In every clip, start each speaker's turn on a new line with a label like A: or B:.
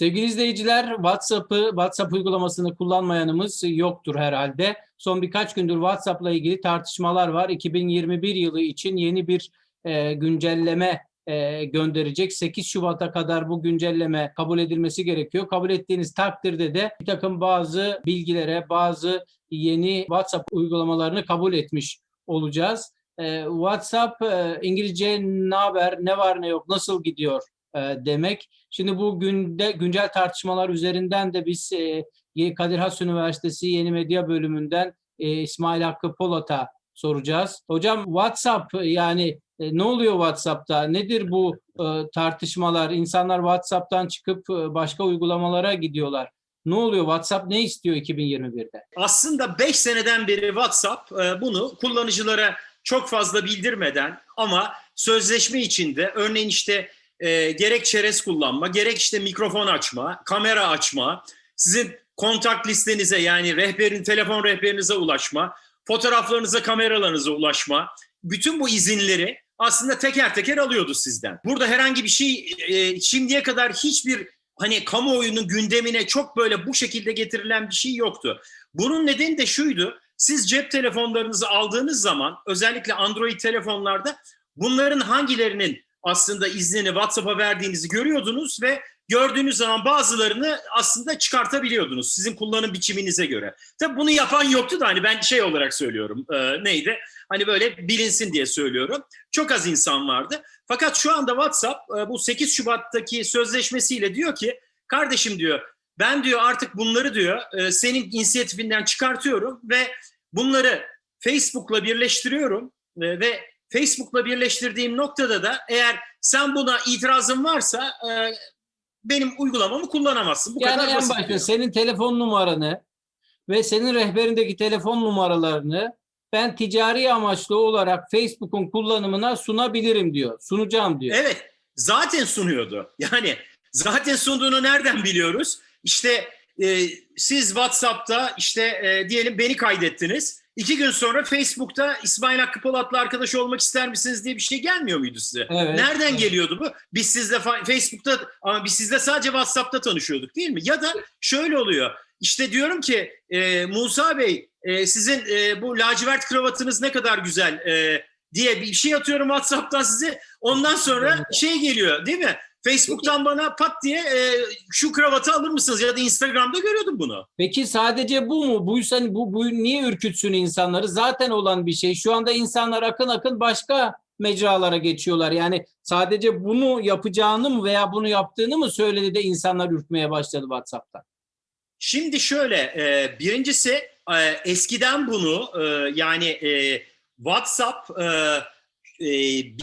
A: Sevgili izleyiciler, WhatsApp'ı, WhatsApp uygulamasını kullanmayanımız yoktur herhalde. Son birkaç gündür WhatsApp'la ilgili tartışmalar var. 2021 yılı için yeni bir e, güncelleme e, gönderecek. 8 Şubat'a kadar bu güncelleme kabul edilmesi gerekiyor. Kabul ettiğiniz takdirde de bir takım bazı bilgilere, bazı yeni WhatsApp uygulamalarını kabul etmiş olacağız. E, WhatsApp e, İngilizce ne haber, ne var ne yok, nasıl gidiyor e, demek. Şimdi bu günde güncel tartışmalar üzerinden de biz e, Kadir Has Üniversitesi Yeni Medya Bölümünden e, İsmail Hakkı Polat'a soracağız. Hocam WhatsApp yani ne oluyor WhatsApp'ta? Nedir bu tartışmalar? İnsanlar WhatsApp'tan çıkıp başka uygulamalara gidiyorlar. Ne oluyor? WhatsApp ne istiyor 2021'de?
B: Aslında 5 seneden beri WhatsApp bunu kullanıcılara çok fazla bildirmeden ama sözleşme içinde örneğin işte e, gerek çerez kullanma, gerek işte mikrofon açma, kamera açma, sizin kontak listenize yani rehberin telefon rehberinize ulaşma, fotoğraflarınıza, kameralarınıza ulaşma, bütün bu izinleri aslında teker teker alıyordu sizden. Burada herhangi bir şey e, şimdiye kadar hiçbir hani kamuoyunun gündemine çok böyle bu şekilde getirilen bir şey yoktu. Bunun nedeni de şuydu. Siz cep telefonlarınızı aldığınız zaman özellikle Android telefonlarda bunların hangilerinin aslında iznini WhatsApp'a verdiğinizi görüyordunuz ve gördüğünüz zaman bazılarını aslında çıkartabiliyordunuz sizin kullanım biçiminize göre. Tabii bunu yapan yoktu da hani ben şey olarak söylüyorum e, neydi? Hani böyle bilinsin diye söylüyorum. Çok az insan vardı. Fakat şu anda WhatsApp e, bu 8 Şubat'taki sözleşmesiyle diyor ki kardeşim diyor ben diyor artık bunları diyor e, senin inisiyatifinden çıkartıyorum ve bunları Facebook'la birleştiriyorum e, ve Facebook'la birleştirdiğim noktada da eğer sen buna itirazın varsa e, benim uygulamamı kullanamazsın. Bu
A: yani
B: kadar
A: en
B: basit.
A: başta
B: diyor.
A: senin telefon numaranı ve senin rehberindeki telefon numaralarını ben ticari amaçlı olarak Facebook'un kullanımına sunabilirim diyor. Sunacağım diyor.
B: Evet, zaten sunuyordu. Yani zaten sunduğunu nereden biliyoruz? İşte e, siz WhatsApp'ta işte e, diyelim beni kaydettiniz. İki gün sonra Facebook'ta İsmail Hakkı Polat'la arkadaş olmak ister misiniz diye bir şey gelmiyor muydu size?
A: Evet.
B: Nereden geliyordu bu? Biz sizle fa- Facebook'ta ama biz sizle sadece WhatsApp'ta tanışıyorduk değil mi? Ya da şöyle oluyor. İşte diyorum ki e, Musa Bey e, sizin e, bu lacivert kravatınız ne kadar güzel e, diye bir şey atıyorum WhatsApp'tan size. Ondan sonra şey geliyor değil mi? Facebook'tan bana pat diye e, şu kravatı alır mısınız? Ya da Instagram'da görüyordum bunu.
A: Peki sadece bu mu? Buysa bu, bu niye ürkütsün insanları? Zaten olan bir şey. Şu anda insanlar akın akın başka mecralara geçiyorlar. Yani sadece bunu yapacağını mı veya bunu yaptığını mı söyledi de insanlar ürkmeye başladı WhatsApp'ta?
B: Şimdi şöyle, e, birincisi e, eskiden bunu e, yani e, WhatsApp e, e,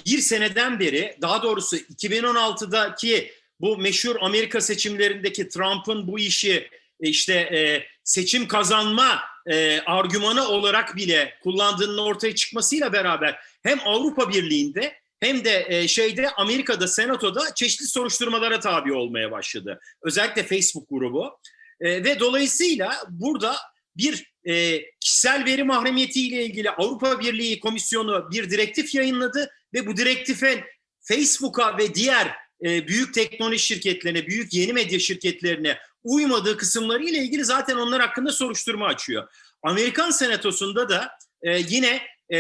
B: bir seneden beri, daha doğrusu 2016'daki bu meşhur Amerika seçimlerindeki Trump'ın bu işi e, işte e, seçim kazanma e, argümanı olarak bile kullandığının ortaya çıkmasıyla beraber hem Avrupa Birliği'nde hem de e, şeyde Amerika'da senatoda çeşitli soruşturmalara tabi olmaya başladı. Özellikle Facebook grubu. E, ve dolayısıyla burada bir e, kişisel veri mahremiyeti ile ilgili Avrupa Birliği Komisyonu bir direktif yayınladı ve bu direktifin Facebook'a ve diğer e, büyük teknoloji şirketlerine, büyük yeni medya şirketlerine uymadığı kısımları ile ilgili zaten onlar hakkında soruşturma açıyor. Amerikan Senatosu'nda da e, yine e,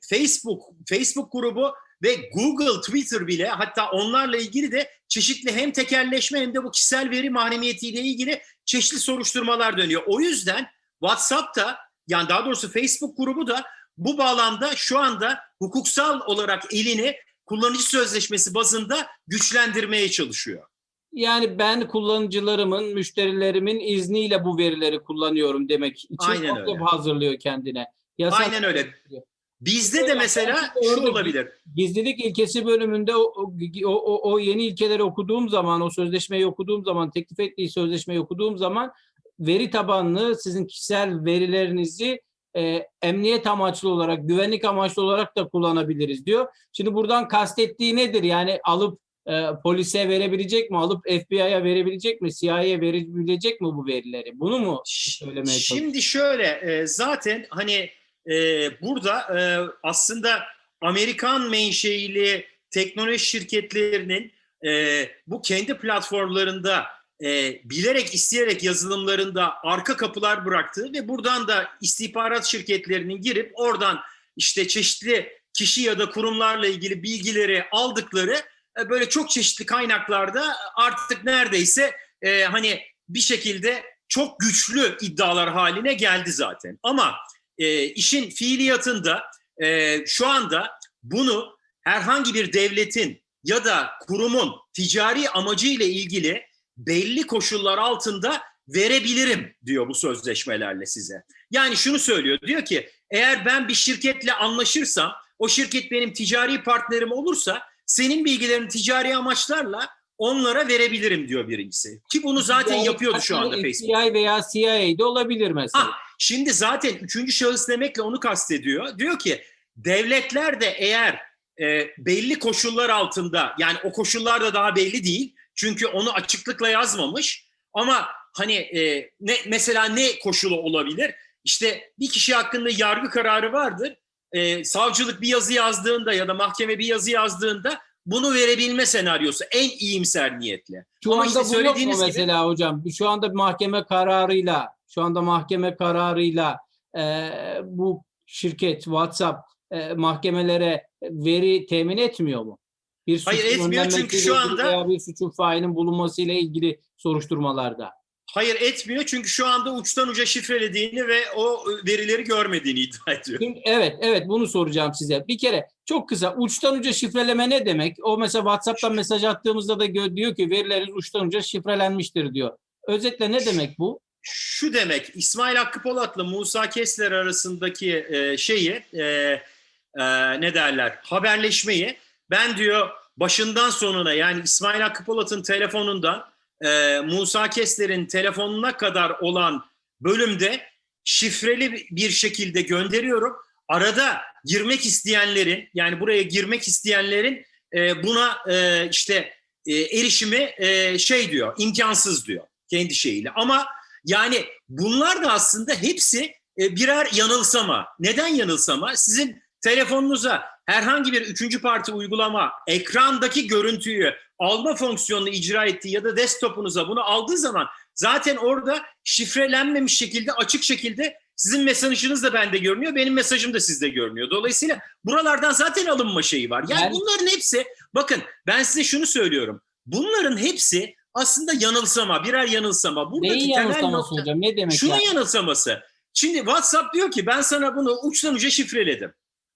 B: Facebook Facebook grubu ve Google, Twitter bile hatta onlarla ilgili de çeşitli hem tekelleşme hem de bu kişisel veri mahremiyetiyle ilgili çeşitli soruşturmalar dönüyor. O yüzden WhatsApp'ta yani daha doğrusu Facebook grubu da bu bağlamda şu anda hukuksal olarak elini kullanıcı sözleşmesi bazında güçlendirmeye çalışıyor.
A: Yani ben kullanıcılarımın, müşterilerimin izniyle bu verileri kullanıyorum demek için
B: Aynen öyle.
A: hazırlıyor kendine. Yasal-
B: Aynen öyle. Bizde de mesela şu olabilir.
A: Gizlilik ilkesi bölümünde o, o, o yeni ilkeleri okuduğum zaman, o sözleşmeyi okuduğum zaman, teklif ettiği sözleşmeyi okuduğum zaman veri tabanlı sizin kişisel verilerinizi e, emniyet amaçlı olarak, güvenlik amaçlı olarak da kullanabiliriz diyor. Şimdi buradan kastettiği nedir? Yani alıp e, polise verebilecek mi? Alıp FBI'ya verebilecek mi? CIA'ya verebilecek mi bu verileri? Bunu mu söylemeye?
B: Şimdi şöyle e, zaten hani e, burada e, aslında Amerikan menşeili teknoloji şirketlerinin e, bu kendi platformlarında e, bilerek isteyerek yazılımlarında arka kapılar bıraktığı ve buradan da istihbarat şirketlerinin girip oradan işte çeşitli kişi ya da kurumlarla ilgili bilgileri aldıkları e, böyle çok çeşitli kaynaklarda artık neredeyse e, hani bir şekilde çok güçlü iddialar haline geldi zaten. Ama e, işin fiiliyatında e, şu anda bunu herhangi bir devletin ya da kurumun ticari amacıyla ilgili belli koşullar altında verebilirim diyor bu sözleşmelerle size. Yani şunu söylüyor diyor ki eğer ben bir şirketle anlaşırsam o şirket benim ticari partnerim olursa senin bilgilerini ticari amaçlarla onlara verebilirim diyor birincisi. Ki bunu zaten
A: Yani
B: yapıyordu şu anda
A: FBI
B: Facebook.
A: veya CIA'de olabilir mesela.
B: Ha, şimdi zaten üçüncü şahıs demekle onu kastediyor. Diyor ki devletler de eğer e, belli koşullar altında yani o koşullar da daha belli değil. Çünkü onu açıklıkla yazmamış. Ama hani e, ne mesela ne koşulu olabilir? İşte bir kişi hakkında yargı kararı vardır. E, savcılık bir yazı yazdığında ya da mahkeme bir yazı yazdığında bunu verebilme senaryosu en iyimser niyetle.
A: Şu
B: Ama
A: anda
B: işte
A: bu yok mu
B: söylediğiniz gibi-
A: mesela hocam? Şu anda mahkeme kararıyla, şu anda mahkeme kararıyla e, bu şirket WhatsApp e, mahkemelere veri temin etmiyor mu? Bir
B: Hayır, etmiyor çünkü şu anda-
A: veya bir suçun failin bulunmasıyla ilgili soruşturmalarda.
B: Hayır etmiyor çünkü şu anda uçtan uca şifrelediğini ve o verileri görmediğini iddia ediyor.
A: Çünkü, evet, evet bunu soracağım size. Bir kere çok kısa uçtan uca şifreleme ne demek? O mesela WhatsApp'tan mesaj attığımızda da diyor ki verileriniz uçtan uca şifrelenmiştir diyor. Özetle ne demek bu?
B: Şu demek İsmail Hakkı Polat'la Musa Kesler arasındaki e, şeyi e, e, ne derler haberleşmeyi ben diyor başından sonuna yani İsmail Hakkı Polat'ın telefonundan e, Musa Kesler'in telefonuna kadar olan bölümde şifreli bir şekilde gönderiyorum. Arada girmek isteyenlerin yani buraya girmek isteyenlerin e, buna e, işte e, erişimi e, şey diyor imkansız diyor kendi şeyiyle ama yani bunlar da aslında hepsi e, birer yanılsama. Neden yanılsama? Sizin telefonunuza herhangi bir üçüncü parti uygulama ekrandaki görüntüyü alma fonksiyonunu icra ettiği ya da desktopunuza bunu aldığı zaman zaten orada şifrelenmemiş şekilde açık şekilde sizin mesajınız da bende görünüyor, benim mesajım da sizde görünüyor. Dolayısıyla buralardan zaten alınma şeyi var. Yani
A: Ben-
B: bunların hepsi, bakın ben size şunu söylüyorum. Bunların hepsi aslında yanılsama, birer yanılsama. Buradaki
A: Neyin yanılsaması
B: nokta-
A: hocam? Ne demek
B: Şunun
A: yani?
B: yanılsaması. Şimdi WhatsApp diyor ki ben sana bunu uçtan uca şifreledim.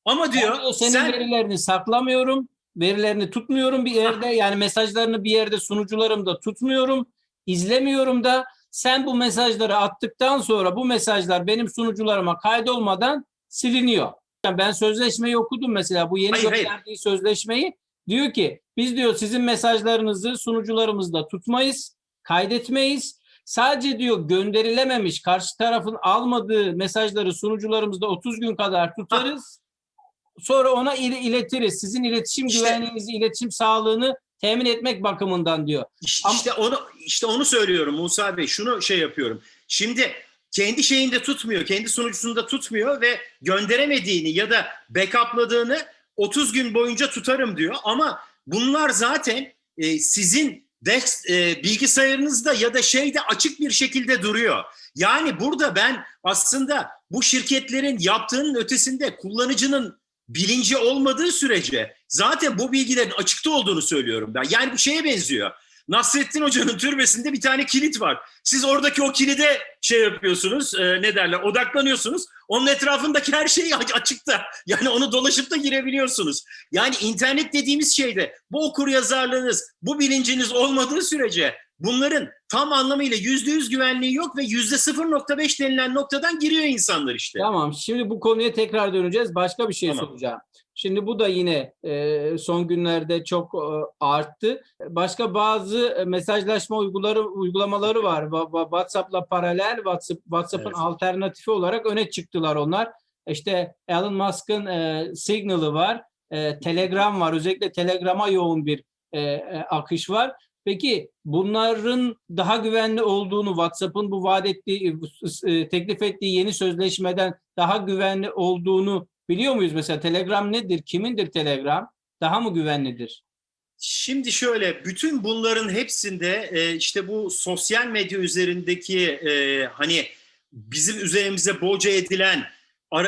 B: Ama diyor
A: Ben diyor, senin
B: sen
A: verilerini saklamıyorum, verilerini tutmuyorum bir yerde. Yani mesajlarını bir yerde sunucularımda tutmuyorum, izlemiyorum da. Sen bu mesajları attıktan sonra bu mesajlar benim sunucularıma kaydolmadan siliniyor. Yani Ben sözleşmeyi okudum mesela bu yeni
B: Hayır, hayır.
A: gönderdiği sözleşmeyi. Diyor ki biz diyor sizin mesajlarınızı sunucularımızda tutmayız, kaydetmeyiz. Sadece diyor gönderilememiş karşı tarafın almadığı mesajları sunucularımızda 30 gün kadar tutarız. Sonra ona il- iletiriz. Sizin iletişim
B: İşte-
A: güvenliğinizi, iletişim sağlığını temin etmek bakımından diyor.
B: İşte,
A: Ama-
B: işte onu işte onu söylüyorum Musa Bey. Şunu şey yapıyorum. Şimdi kendi şeyinde tutmuyor, kendi sunucusunda tutmuyor ve gönderemediğini ya da backup'ladığını 30 gün boyunca tutarım diyor. Ama bunlar zaten e, sizin desk, e, bilgisayarınızda ya da şeyde açık bir şekilde duruyor. Yani burada ben aslında bu şirketlerin yaptığının ötesinde kullanıcının bilinci olmadığı sürece zaten bu bilgilerin açıkta olduğunu söylüyorum ben. Yani bu şeye benziyor. Nasrettin Hoca'nın türbesinde bir tane kilit var. Siz oradaki o kilide şey yapıyorsunuz, e, ne derler, odaklanıyorsunuz. Onun etrafındaki her şey açıkta. Yani onu dolaşıp da girebiliyorsunuz. Yani internet dediğimiz şeyde bu okur yazarlığınız, bu bilinciniz olmadığı sürece bunların tam anlamıyla yüzde yüz güvenliği yok ve yüzde 0.5 denilen noktadan giriyor insanlar işte.
A: Tamam. Şimdi bu konuya tekrar döneceğiz. Başka bir şey
B: Tamam.
A: soracağım. Şimdi bu da yine e, son günlerde çok e, arttı. Başka bazı e, mesajlaşma uyguları uygulamaları var. WhatsApp'la paralel, WhatsApp WhatsApp'ın
B: Evet.
A: alternatifi olarak öne çıktılar onlar. İşte Elon Musk'ın e, Signal'ı var, e, Telegram var. Özellikle Telegram'a yoğun bir e, e, akış var. Peki bunların daha güvenli olduğunu WhatsApp'ın bu vaat ettiği, e, teklif ettiği yeni sözleşmeden daha güvenli olduğunu biliyor muyuz? Mesela Telegram nedir? Kimindir Telegram? Daha mı güvenlidir?
B: Şimdi şöyle, bütün bunların hepsinde e, işte bu sosyal medya üzerindeki e, hani bizim üzerimize boca edilen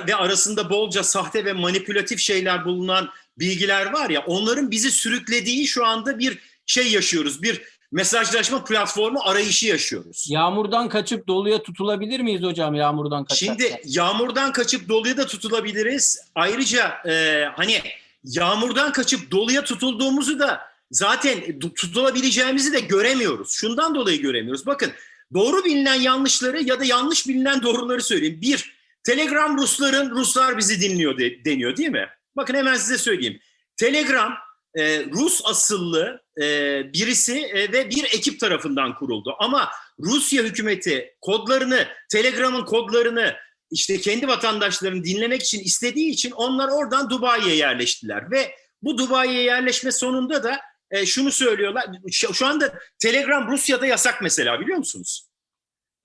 B: ve arasında bolca sahte ve manipülatif şeyler bulunan bilgiler var ya, onların bizi sürüklediği şu anda bir şey yaşıyoruz, bir mesajlaşma platformu arayışı yaşıyoruz.
A: Yağmurdan kaçıp doluya tutulabilir miyiz hocam yağmurdan kaçarken?
B: Şimdi yağmurdan kaçıp doluya da tutulabiliriz. Ayrıca e, hani yağmurdan kaçıp doluya tutulduğumuzu da zaten tutulabileceğimizi de göremiyoruz. Şundan dolayı göremiyoruz. Bakın doğru bilinen yanlışları ya da yanlış bilinen doğruları söyleyeyim. Bir, Telegram Rusların Ruslar bizi dinliyor de- deniyor değil mi? Bakın hemen size söyleyeyim. Telegram e, Rus asıllı e, birisi e, ve bir ekip tarafından kuruldu. Ama Rusya hükümeti kodlarını, Telegram'ın kodlarını işte kendi vatandaşlarını dinlemek için istediği için onlar oradan Dubai'ye yerleştiler ve bu Dubai'ye yerleşme sonunda da e, şunu söylüyorlar. Şu, anda Telegram Rusya'da yasak mesela biliyor musunuz?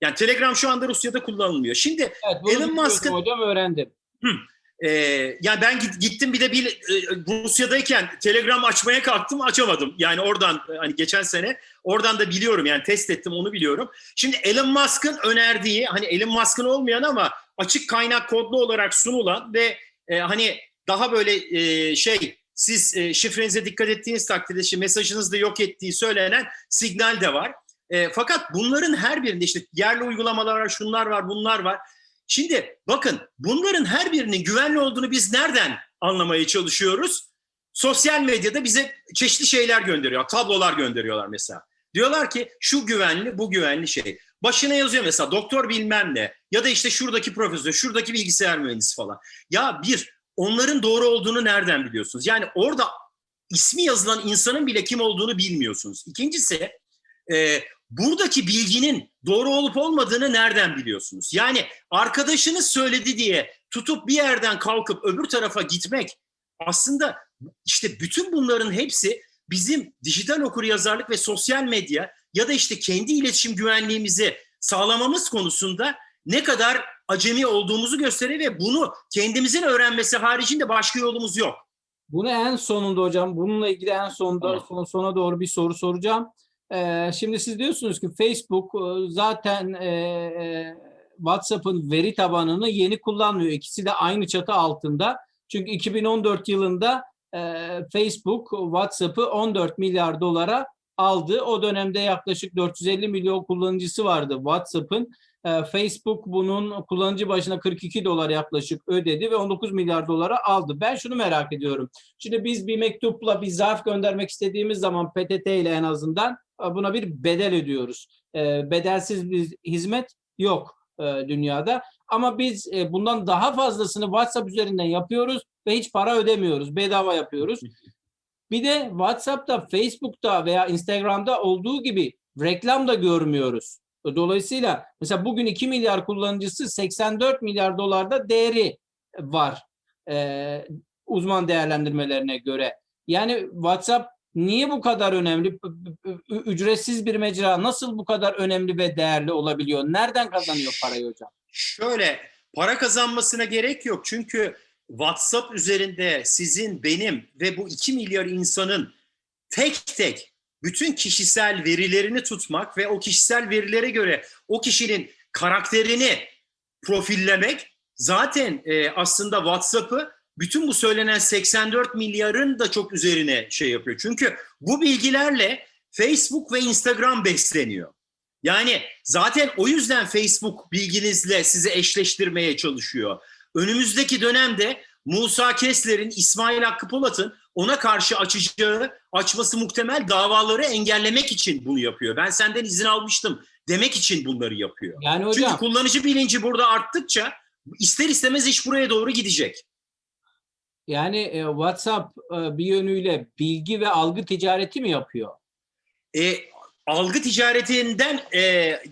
B: Yani Telegram şu anda Rusya'da kullanılmıyor. Şimdi
A: Evet,
B: Elon Musk'ın-
A: hocam öğrendim.
B: E, yani ben git- gittim bir de bir e, Rusya'dayken Telegram açmaya kalktım açamadım. Yani oradan e, hani geçen sene oradan da biliyorum yani test ettim onu biliyorum. Şimdi Elon Musk'ın önerdiği hani Elon Musk'ın olmayan ama açık kaynak kodlu olarak sunulan ve e, hani daha böyle e, şey siz e, şifrenize dikkat ettiğiniz takdirde işte mesajınızı da yok ettiği söylenen signal de var. E, fakat bunların her birinde işte yerli uygulamalar var, şunlar var, bunlar var. Şimdi bakın bunların her birinin güvenli olduğunu biz nereden anlamaya çalışıyoruz? Sosyal medyada bize çeşitli şeyler gönderiyor, tablolar gönderiyorlar mesela. Diyorlar ki şu güvenli, bu güvenli şey. Başına yazıyor mesela doktor bilmem ne ya da işte şuradaki profesör, şuradaki bilgisayar mühendisi falan. Ya bir, onların doğru olduğunu nereden biliyorsunuz? Yani orada ismi yazılan insanın bile kim olduğunu bilmiyorsunuz. İkincisi, e, buradaki bilginin doğru olup olmadığını nereden biliyorsunuz? Yani arkadaşınız söyledi diye tutup bir yerden kalkıp öbür tarafa gitmek aslında işte bütün bunların hepsi bizim dijital okuryazarlık ve sosyal medya ya da işte kendi iletişim güvenliğimizi sağlamamız konusunda ne kadar acemi olduğumuzu gösteriyor ve bunu kendimizin öğrenmesi haricinde başka yolumuz yok.
A: Bunu en sonunda hocam, bununla ilgili en sonunda son, sona doğru bir soru soracağım. Ee, şimdi siz diyorsunuz ki Facebook e, zaten e, e, WhatsApp'ın veri tabanını yeni kullanmıyor. İkisi de aynı çatı altında. Çünkü 2014 yılında e, Facebook WhatsApp'ı 14 milyar dolara aldı. O dönemde yaklaşık 450 milyon kullanıcısı vardı WhatsApp'ın. Facebook bunun kullanıcı başına 42 dolar yaklaşık ödedi ve 19 milyar dolara aldı. Ben şunu merak ediyorum. Şimdi biz bir mektupla bir zarf göndermek istediğimiz zaman PTT ile en azından buna bir bedel ödüyoruz. E, Bedelsiz bir hizmet yok e, dünyada. Ama biz e, bundan daha fazlasını WhatsApp üzerinden yapıyoruz ve hiç para ödemiyoruz. Bedava yapıyoruz. Bir de WhatsApp'ta, Facebook'ta veya Instagram'da olduğu gibi reklam da görmüyoruz. Dolayısıyla mesela bugün 2 milyar kullanıcısı 84 milyar dolarda değeri var e, uzman değerlendirmelerine göre. Yani WhatsApp niye bu kadar önemli? Ücretsiz bir mecra nasıl bu kadar önemli ve değerli olabiliyor? Nereden kazanıyor parayı hocam?
B: Şöyle para kazanmasına gerek yok çünkü WhatsApp üzerinde sizin, benim ve bu 2 milyar insanın tek tek bütün kişisel verilerini tutmak ve o kişisel verilere göre o kişinin karakterini profillemek zaten e, aslında WhatsApp'ı bütün bu söylenen 84 milyarın da çok üzerine şey yapıyor. Çünkü bu bilgilerle Facebook ve Instagram besleniyor. Yani zaten o yüzden Facebook bilginizle sizi eşleştirmeye çalışıyor. Önümüzdeki dönemde Musa Kesler'in, İsmail Hakkı Polat'ın ona karşı açacağı, açması muhtemel davaları engellemek için bunu yapıyor. Ben senden izin almıştım demek için bunları yapıyor.
A: Yani
B: Çünkü
A: hocam
B: kullanıcı bilinci burada arttıkça ister istemez iş buraya doğru gidecek.
A: Yani e, WhatsApp e, bir yönüyle bilgi ve algı ticareti mi yapıyor?
B: e, algı ticaretinden e,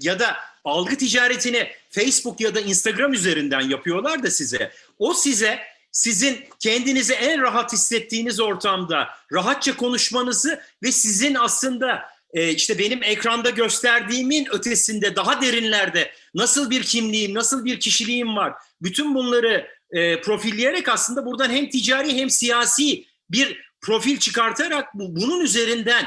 B: ya da algı ticaretini Facebook ya da Instagram üzerinden yapıyorlar da size. O size sizin kendinizi en rahat hissettiğiniz ortamda rahatça konuşmanızı ve sizin aslında e, işte benim ekranda gösterdiğimin ötesinde daha derinlerde nasıl bir kimliğim, nasıl bir kişiliğim var. Bütün bunları e, profilleyerek aslında buradan hem ticari hem siyasi bir profil çıkartarak bu, bunun üzerinden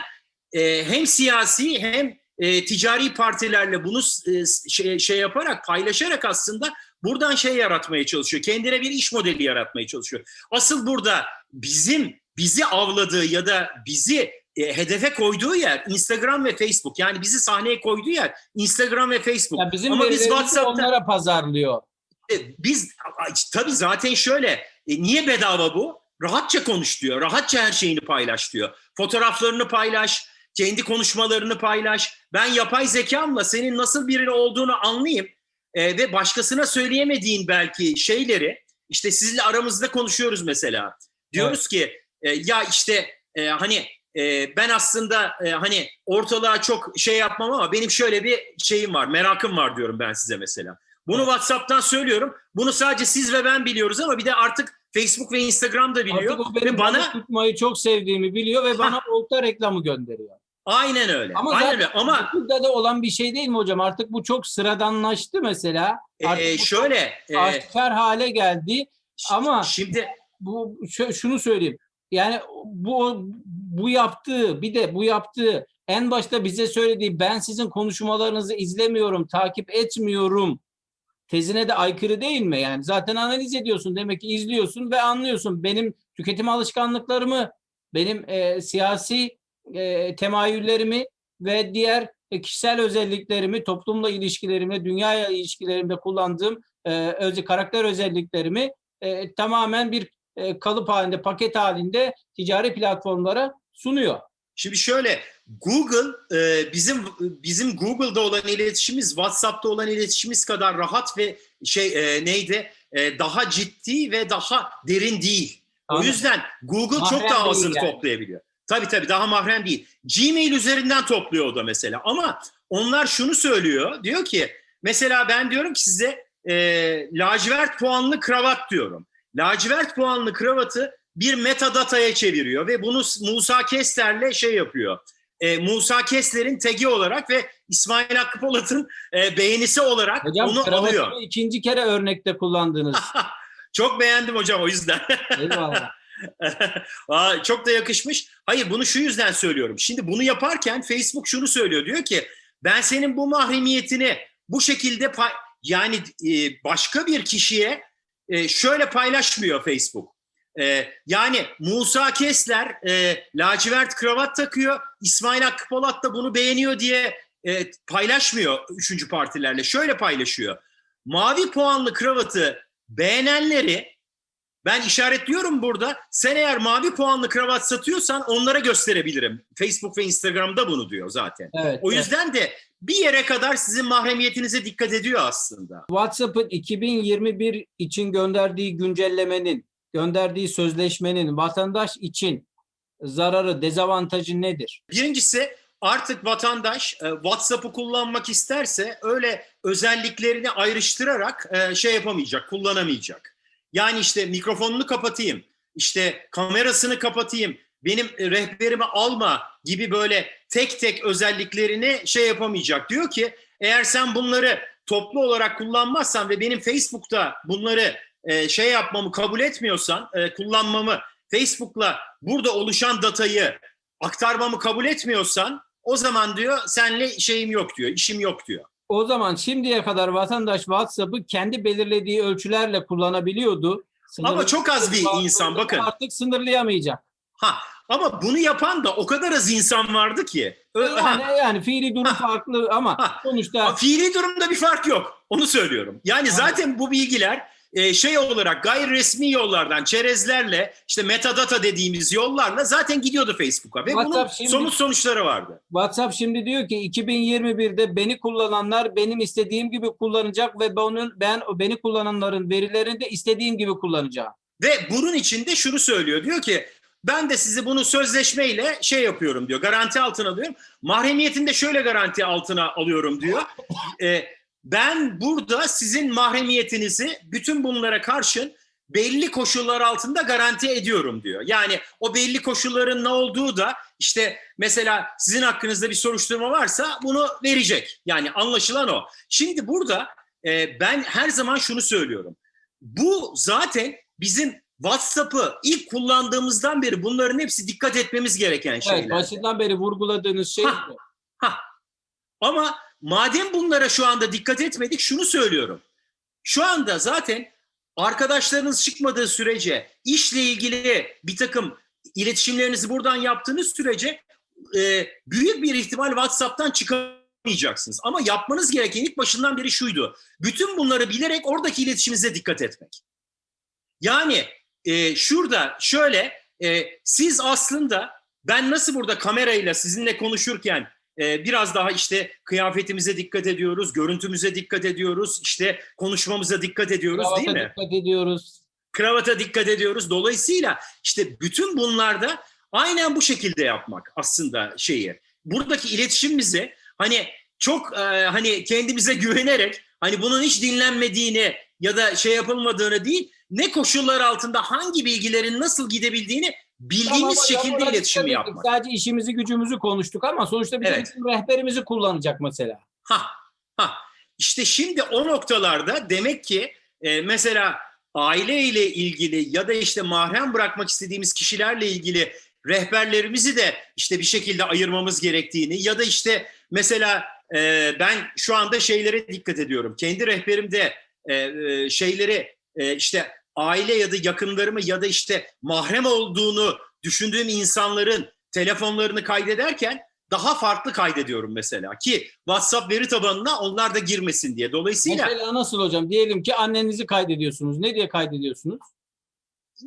B: e, hem siyasi hem e, ticari partilerle bunu e, şey, şey yaparak paylaşarak aslında buradan şey yaratmaya çalışıyor. Kendine bir iş modeli yaratmaya çalışıyor. Asıl burada bizim bizi avladığı ya da bizi e, hedefe koyduğu yer Instagram ve Facebook. Yani bizi sahneye koyduğu yer Instagram ve Facebook.
A: Ya bizim
B: Ama biz WhatsApp'ta
A: onlara pazarlıyor.
B: e, biz tabii zaten şöyle e, niye bedava bu? Rahatça konuş diyor. Rahatça her şeyini paylaş diyor. Fotoğraflarını paylaş, kendi konuşmalarını paylaş. Ben yapay zekamla senin nasıl biri olduğunu anlayayım e, ve başkasına söyleyemediğin belki şeyleri işte sizinle aramızda konuşuyoruz mesela. Diyoruz ki e, ya işte e, hani e, ben aslında e, hani ortalığa çok şey yapmam ama benim şöyle bir şeyim var, merakım var diyorum ben size mesela. Bunu WhatsApp'tan söylüyorum. Bunu sadece siz ve ben biliyoruz ama bir de artık Facebook ve Instagram da biliyor.
A: Artık o benim
B: Ve bana
A: tutmayı çok sevdiğimi biliyor ve bana olta reklamı gönderiyor.
B: aynen öyle.
A: Ama
B: aynen öyle. Ama
A: burada da olan bir şey değil mi hocam? Artık bu çok sıradanlaştı mesela. Artık
B: e, şöyle e,
A: aşikar hale geldi. ama-
B: şimdi
A: Bu şu- şunu söyleyeyim. Yani bu bu yaptığı bir de bu yaptığı en başta bize söylediği ben sizin konuşmalarınızı izlemiyorum, takip etmiyorum tezine de aykırı değil mi? Yani zaten analiz ediyorsun demek ki izliyorsun ve anlıyorsun benim tüketim alışkanlıklarımı, benim e, siyasi e, temayüllerimi ve diğer e, kişisel özelliklerimi, toplumla ilişkilerimi, dünyaya ilişkilerimde kullandığım e, öz karakter özelliklerimi e, tamamen bir e, kalıp halinde, paket halinde ticari platformlara sunuyor.
B: Şimdi şöyle Google e, bizim bizim Google'da olan iletişimimiz WhatsApp'ta olan iletişimimiz kadar rahat ve şey e, neydi e, daha ciddi ve daha derin değil. O
A: Anladım.
B: yüzden Google
A: Mahrem
B: çok daha azını
A: yani.
B: toplayabiliyor. Tabii tabii daha mahrem değil. Gmail üzerinden topluyor o da mesela. Ama onlar şunu söylüyor. Diyor ki mesela ben diyorum ki size e, lacivert puanlı kravat diyorum. Lacivert puanlı kravatı bir metadata'ya çeviriyor ve bunu Musa Kesler'le şey yapıyor. E, Musa Kesler'in tagi olarak ve İsmail Hakkı Polat'ın e, beğenisi olarak
A: Hocam
B: onu alıyor.
A: ikinci kere örnekte kullandınız.
B: Çok beğendim hocam o yüzden.
A: Eyvallah.
B: Aa, çok da yakışmış. Hayır bunu şu yüzden söylüyorum. Şimdi bunu yaparken Facebook şunu söylüyor. Diyor ki ben senin bu mahremiyetini bu şekilde yani e, başka bir kişiye e, şöyle paylaşmıyor Facebook. E, yani Musa Kesler e, lacivert kravat takıyor. İsmail Hakkı Polat da bunu beğeniyor diye e, paylaşmıyor üçüncü partilerle. Şöyle paylaşıyor. Mavi puanlı kravatı beğenenleri ben işaretliyorum burada. Sen eğer mavi puanlı kravat satıyorsan onlara gösterebilirim. Facebook ve Instagram'da bunu diyor zaten.
A: Evet.
B: O
A: evet.
B: yüzden de bir yere kadar sizin mahremiyetinize dikkat ediyor aslında.
A: WhatsApp'ın 2021 için gönderdiği güncellemenin, gönderdiği sözleşmenin vatandaş için zararı, dezavantajı nedir?
B: Birincisi artık vatandaş e, WhatsApp'ı kullanmak isterse öyle özelliklerini ayrıştırarak e, şey yapamayacak, kullanamayacak. Yani işte mikrofonunu kapatayım, işte kamerasını kapatayım, benim e, rehberimi alma gibi böyle tek tek özelliklerini şey yapamayacak. Diyor ki eğer sen bunları toplu olarak kullanmazsan ve benim Facebook'ta bunları e, şey yapmamı kabul etmiyorsan, e, kullanmamı Facebook'la burada oluşan datayı aktarmamı kabul etmiyorsan o zaman diyor senle şeyim yok diyor, işim yok diyor.
A: O zaman şimdiye kadar vatandaş WhatsApp'ı kendi belirlediği ölçülerle kullanabiliyordu.
B: Ama çok az bir insan, bakın.
A: Artık sınırlayamayacak.
B: Ha ama bunu yapan da o kadar az insan vardı ki.
A: Yani,
B: ha,
A: yani fiili durum farklı ama
B: Ha.
A: sonuçta
B: fiili durumda bir fark yok. Onu söylüyorum. Yani zaten bu bilgiler e, şey olarak gayri resmi yollardan, çerezlerle, işte metadata dediğimiz yollarla zaten gidiyordu Facebook'a ve bunun
A: WhatsApp şimdi-
B: somut sonuçları vardı.
A: WhatsApp şimdi diyor ki 2021'de beni kullananlar benim istediğim gibi kullanacak ve ben, ben beni kullananların verilerini de istediğim gibi kullanacağım.
B: Ve bunun içinde şunu söylüyor. Diyor ki ben de sizi bunu sözleşmeyle şey yapıyorum diyor. Garanti altına alıyorum. Mahremiyetini de şöyle garanti altına alıyorum diyor. Ee, ben burada sizin mahremiyetinizi bütün bunlara karşın belli koşullar altında garanti ediyorum diyor. Yani o belli koşulların ne olduğu da işte mesela sizin hakkınızda bir soruşturma varsa bunu verecek. Yani anlaşılan o. Şimdi burada e, ben her zaman şunu söylüyorum. Bu zaten bizim WhatsApp'ı ilk kullandığımızdan beri bunların hepsi dikkat etmemiz gereken şeyler.
A: Evet, başından beri vurguladığınız şey
B: Ha.
A: bu.
B: Ha. Ama madem bunlara şu anda dikkat etmedik şunu söylüyorum. Şu anda zaten arkadaşlarınız çıkmadığı sürece işle ilgili bir takım iletişimlerinizi buradan yaptığınız sürece e, büyük bir ihtimal WhatsApp'tan çıkamayacaksınız. Ama yapmanız gereken ilk başından beri şuydu. Bütün bunları bilerek oradaki iletişiminize dikkat etmek. Yani e, şurada şöyle e, siz aslında ben nasıl burada kamerayla sizinle konuşurken e, biraz daha işte kıyafetimize dikkat ediyoruz, görüntümüze dikkat ediyoruz, işte konuşmamıza dikkat ediyoruz
A: Kravata
B: değil mi?
A: dikkat ediyoruz.
B: Kravata dikkat ediyoruz. Dolayısıyla işte bütün bunlarda aynen bu şekilde yapmak aslında şeyi. Buradaki iletişimimizi hani çok e, hani kendimize güvenerek hani bunun hiç dinlenmediğini ya da şey yapılmadığını değil ne koşullar altında hangi bilgilerin nasıl gidebildiğini bildiğimiz
A: Tamam
B: şekilde
A: ona
B: iletişimi yapmak.
A: Sadece işimizi gücümüzü konuştuk ama sonuçta de
B: Evet.
A: bizim rehberimizi kullanacak mesela.
B: Ha, ha. İşte şimdi o noktalarda demek ki e, mesela aile ile ilgili ya da işte mahrem bırakmak istediğimiz kişilerle ilgili rehberlerimizi de işte bir şekilde ayırmamız gerektiğini ya da işte mesela e, ben şu anda şeylere dikkat ediyorum. Kendi rehberimde e, e, şeyleri e, işte aile ya da yakınlarımı ya da işte mahrem olduğunu düşündüğüm insanların telefonlarını kaydederken daha farklı kaydediyorum mesela ki WhatsApp veri tabanına onlar da girmesin diye. Dolayısıyla
A: Mesela nasıl hocam? Diyelim ki annenizi kaydediyorsunuz. Ne diye kaydediyorsunuz?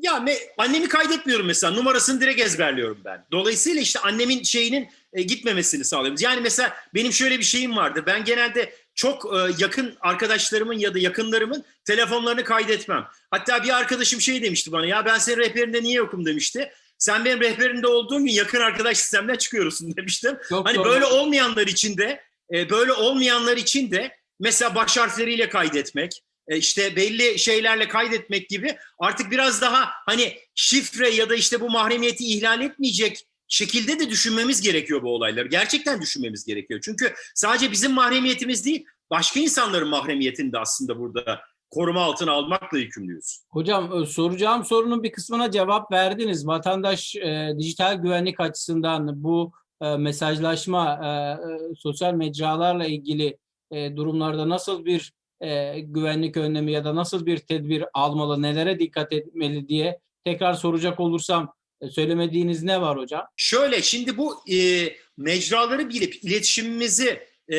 B: ya me- annemi kaydetmiyorum mesela numarasını direkt ezberliyorum ben. Dolayısıyla işte annemin şeyinin e, gitmemesini sağlıyorum. Yani mesela benim şöyle bir şeyim vardı. Ben genelde çok e, yakın arkadaşlarımın ya da yakınlarımın telefonlarını kaydetmem. Hatta bir arkadaşım şey demişti bana ya ben senin rehberinde niye yokum demişti. Sen benim rehberimde olduğun gün yakın arkadaş sistemden çıkıyorsun demiştim.
A: Çok
B: Hani
A: doğru.
B: böyle olmayanlar için de e, böyle olmayanlar için de mesela baş harfleriyle kaydetmek, e, işte belli şeylerle kaydetmek gibi artık biraz daha hani şifre ya da işte bu mahremiyeti ihlal etmeyecek şekilde de düşünmemiz gerekiyor bu olayları. Gerçekten düşünmemiz gerekiyor. Çünkü sadece bizim mahremiyetimiz değil, başka insanların mahremiyetini de aslında burada koruma altına almakla yükümlüyüz.
A: Hocam e, soracağım sorunun bir kısmına cevap verdiniz. Vatandaş e, dijital güvenlik açısından bu e, mesajlaşma, e, e, sosyal mecralarla ilgili e, durumlarda nasıl bir e, güvenlik önlemi ya da nasıl bir tedbir almalı, nelere dikkat etmeli diye tekrar soracak olursam söylemediğiniz ne var hocam?
B: Şöyle şimdi bu e, mecraları bilip iletişimimizi e,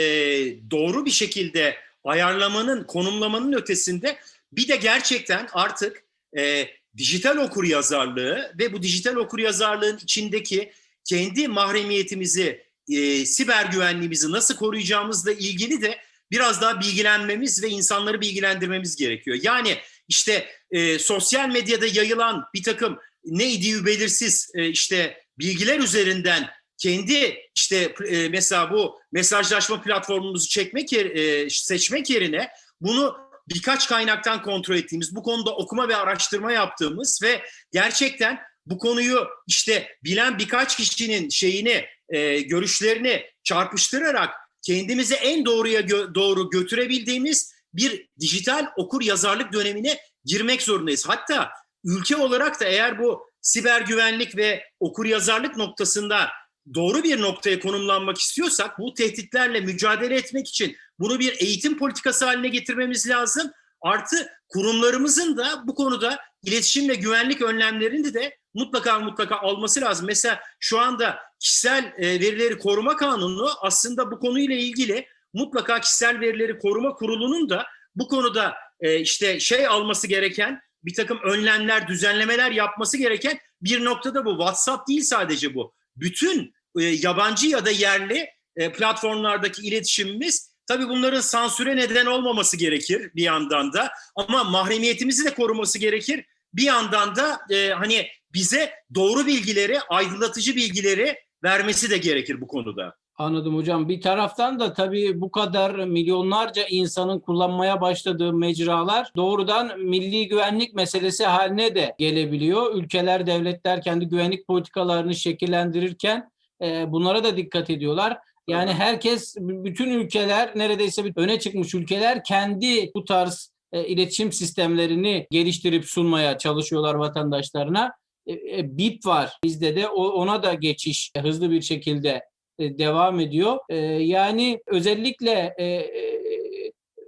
B: doğru bir şekilde ayarlamanın, konumlamanın ötesinde bir de gerçekten artık e, dijital okur yazarlığı ve bu dijital okur yazarlığın içindeki kendi mahremiyetimizi, e, siber güvenliğimizi nasıl koruyacağımızla ilgili de biraz daha bilgilenmemiz ve insanları bilgilendirmemiz gerekiyor. Yani işte e, sosyal medyada yayılan bir takım ne idüğü belirsiz e, işte bilgiler üzerinden kendi işte e, mesela bu mesajlaşma platformumuzu çekmek yer- e, seçmek yerine bunu birkaç kaynaktan kontrol ettiğimiz, bu konuda okuma ve araştırma yaptığımız ve gerçekten bu konuyu işte bilen birkaç kişinin şeyini, e, görüşlerini çarpıştırarak kendimizi en doğruya gö- doğru götürebildiğimiz bir dijital okur yazarlık dönemine girmek zorundayız. Hatta ülke olarak da eğer bu siber güvenlik ve okur yazarlık noktasında doğru bir noktaya konumlanmak istiyorsak bu tehditlerle mücadele etmek için bunu bir eğitim politikası haline getirmemiz lazım. Artı kurumlarımızın da bu konuda iletişim ve güvenlik önlemlerini de mutlaka mutlaka alması lazım. Mesela şu anda kişisel e, verileri koruma kanunu aslında bu konuyla ilgili mutlaka kişisel verileri koruma kurulunun da bu konuda e, işte şey alması gereken bir takım önlemler, düzenlemeler yapması gereken bir noktada bu. WhatsApp değil sadece bu. Bütün e, yabancı ya da yerli e, platformlardaki iletişimimiz tabii bunların sansüre neden olmaması gerekir bir yandan da ama mahremiyetimizi de koruması gerekir. Bir yandan da e, hani bize doğru bilgileri, aydınlatıcı bilgileri vermesi de gerekir bu konuda.
A: Anladım hocam. Bir taraftan da tabii bu kadar milyonlarca insanın kullanmaya başladığı mecralar doğrudan milli güvenlik meselesi haline de gelebiliyor. Ülkeler, devletler kendi güvenlik politikalarını şekillendirirken e, bunlara da dikkat ediyorlar. Yani herkes, bütün ülkeler, neredeyse bir öne çıkmış ülkeler kendi bu tarz e, iletişim sistemlerini geliştirip sunmaya çalışıyorlar vatandaşlarına. E, e, BIP var bizde de o, ona da geçiş hızlı bir şekilde e, devam ediyor. E, yani özellikle e,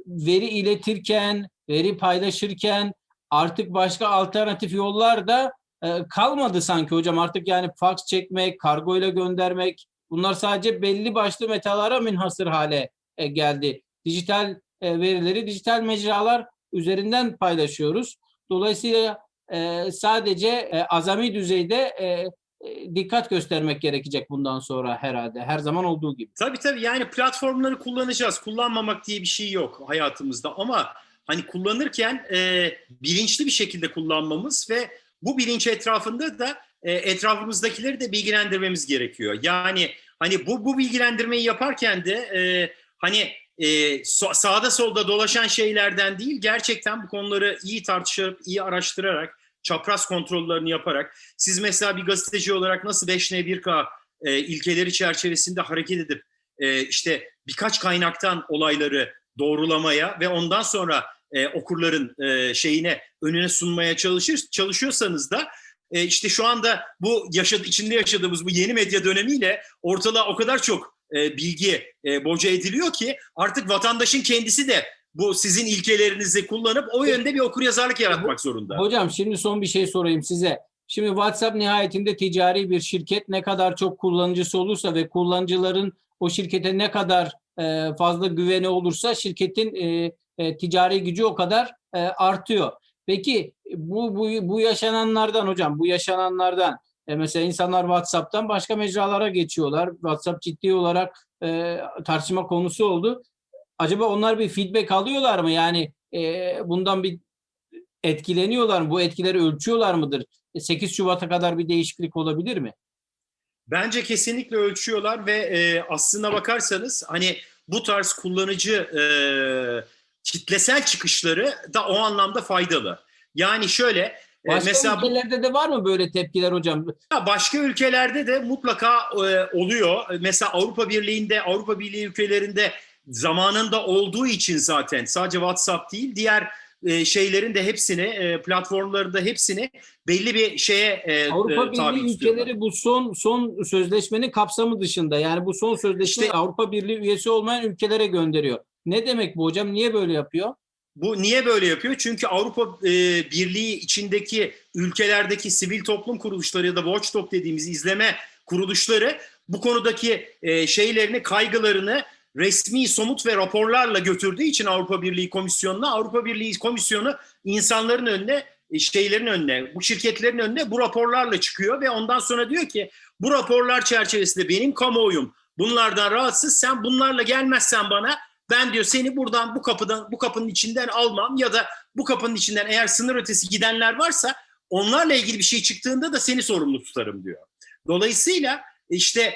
A: veri iletirken, veri paylaşırken artık başka alternatif yollar da kalmadı sanki hocam. Artık yani fax çekmek, kargoyla göndermek bunlar sadece belli başlı metalara münhasır hale geldi. Dijital verileri dijital mecralar üzerinden paylaşıyoruz. Dolayısıyla sadece azami düzeyde dikkat göstermek gerekecek bundan sonra herhalde. Her zaman olduğu gibi.
B: Tabii tabii yani platformları kullanacağız. Kullanmamak diye bir şey yok hayatımızda ama hani kullanırken e, bilinçli bir şekilde kullanmamız ve bu bilinç etrafında da e, etrafımızdakileri de bilgilendirmemiz gerekiyor. Yani hani bu bu bilgilendirmeyi yaparken de e, hani e, sağda solda dolaşan şeylerden değil gerçekten bu konuları iyi tartışıp iyi araştırarak çapraz kontrollerini yaparak siz mesela bir gazeteci olarak nasıl 5N1K e, ilkeleri çerçevesinde hareket edip e, işte birkaç kaynaktan olayları doğrulamaya ve ondan sonra e, okurların e, şeyine önüne sunmaya çalışır çalışıyorsanız da e, işte şu anda bu yaşadı içinde yaşadığımız bu yeni medya dönemiyle ortalığa o kadar çok e, bilgi e, boca ediliyor ki artık vatandaşın kendisi de bu sizin ilkelerinizi kullanıp o yönde bir okuryazarlık yaratmak zorunda.
A: Hocam şimdi son bir şey sorayım size. Şimdi WhatsApp nihayetinde ticari bir şirket ne kadar çok kullanıcısı olursa ve kullanıcıların o şirkete ne kadar e, fazla güveni olursa şirketin e, e, ticari gücü o kadar e, artıyor. Peki bu, bu bu yaşananlardan hocam bu yaşananlardan e, mesela insanlar WhatsApp'tan başka mecralara geçiyorlar. WhatsApp ciddi olarak e, tartışma konusu oldu. Acaba onlar bir feedback alıyorlar mı? Yani e, bundan bir etkileniyorlar mı? Bu etkileri ölçüyorlar mıdır? 8 Şubat'a kadar bir değişiklik olabilir mi?
B: Bence kesinlikle ölçüyorlar ve e, aslına bakarsanız hani bu tarz kullanıcı e, kitlesel çıkışları da o anlamda faydalı. Yani şöyle e,
A: Başka
B: mesela
A: ülkelerde de var mı böyle tepkiler hocam?
B: başka ülkelerde de mutlaka e, oluyor. Mesela Avrupa Birliği'nde, Avrupa Birliği ülkelerinde zamanında olduğu için zaten sadece WhatsApp değil diğer e, şeylerin de hepsini, e, platformların da hepsini belli bir şeye e,
A: Avrupa
B: e, tabi
A: Birliği
B: tutuyorlar.
A: ülkeleri bu son son sözleşmenin kapsamı dışında yani bu son sözleşme
B: İşte-
A: Avrupa Birliği üyesi olmayan ülkelere gönderiyor. Ne demek bu hocam? Niye böyle yapıyor?
B: Bu niye böyle yapıyor? Çünkü Avrupa e, Birliği içindeki ülkelerdeki sivil toplum kuruluşları ya da watchdog dediğimiz izleme kuruluşları bu konudaki e, şeylerini, kaygılarını resmi, somut ve raporlarla götürdüğü için Avrupa Birliği Komisyonu'na, Avrupa Birliği Komisyonu insanların önüne, e, şeylerin önüne, bu şirketlerin önüne bu raporlarla çıkıyor ve ondan sonra diyor ki bu raporlar çerçevesinde benim kamuoyum bunlardan rahatsız, sen bunlarla gelmezsen bana ben diyor seni buradan bu kapıdan bu kapının içinden almam ya da bu kapının içinden eğer sınır ötesi gidenler varsa onlarla ilgili bir şey çıktığında da seni sorumlu tutarım diyor. Dolayısıyla işte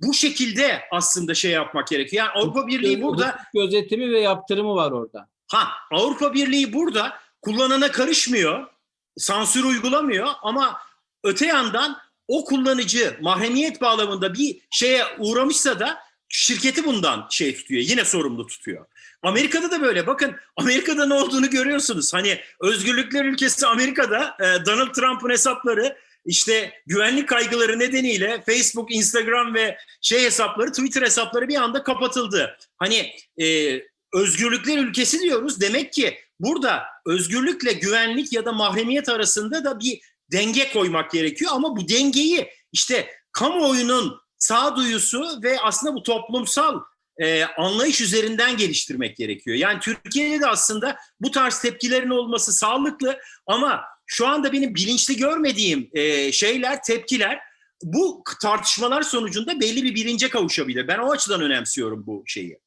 B: bu şekilde aslında şey yapmak gerekiyor. Yani Avrupa Birliği burada
A: gözetimi ve yaptırımı var orada.
B: ha Avrupa Birliği burada kullanana karışmıyor, sansür uygulamıyor ama öte yandan o kullanıcı mahremiyet bağlamında bir şeye uğramışsa da şirketi bundan şey tutuyor, yine sorumlu tutuyor. Amerika'da da böyle. Bakın Amerika'da ne olduğunu görüyorsunuz. Hani özgürlükler ülkesi Amerika'da e, Donald Trump'ın hesapları işte güvenlik kaygıları nedeniyle Facebook, Instagram ve şey hesapları, Twitter hesapları bir anda kapatıldı. Hani e, özgürlükler ülkesi diyoruz. Demek ki burada özgürlükle güvenlik ya da mahremiyet arasında da bir denge koymak gerekiyor. Ama bu dengeyi işte kamuoyunun sağduyusu ve aslında bu toplumsal e, anlayış üzerinden geliştirmek gerekiyor. Yani Türkiye'de de aslında bu tarz tepkilerin olması sağlıklı ama şu anda benim bilinçli görmediğim e, şeyler, tepkiler bu tartışmalar sonucunda belli bir bilince kavuşabilir. Ben o açıdan önemsiyorum bu şeyi.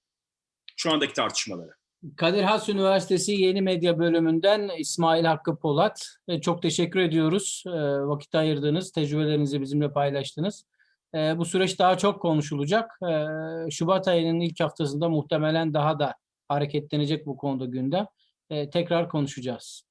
B: Şu andaki tartışmaları.
A: Kadir Has Üniversitesi Yeni Medya Bölümünden İsmail Hakkı Polat. E, Çok teşekkür ediyoruz. E, Vakit ayırdınız, tecrübelerinizi bizimle paylaştınız. E, Bu süreç daha çok konuşulacak. Şubat ayının ilk haftasında muhtemelen daha da hareketlenecek bu konuda gündem. Tekrar konuşacağız.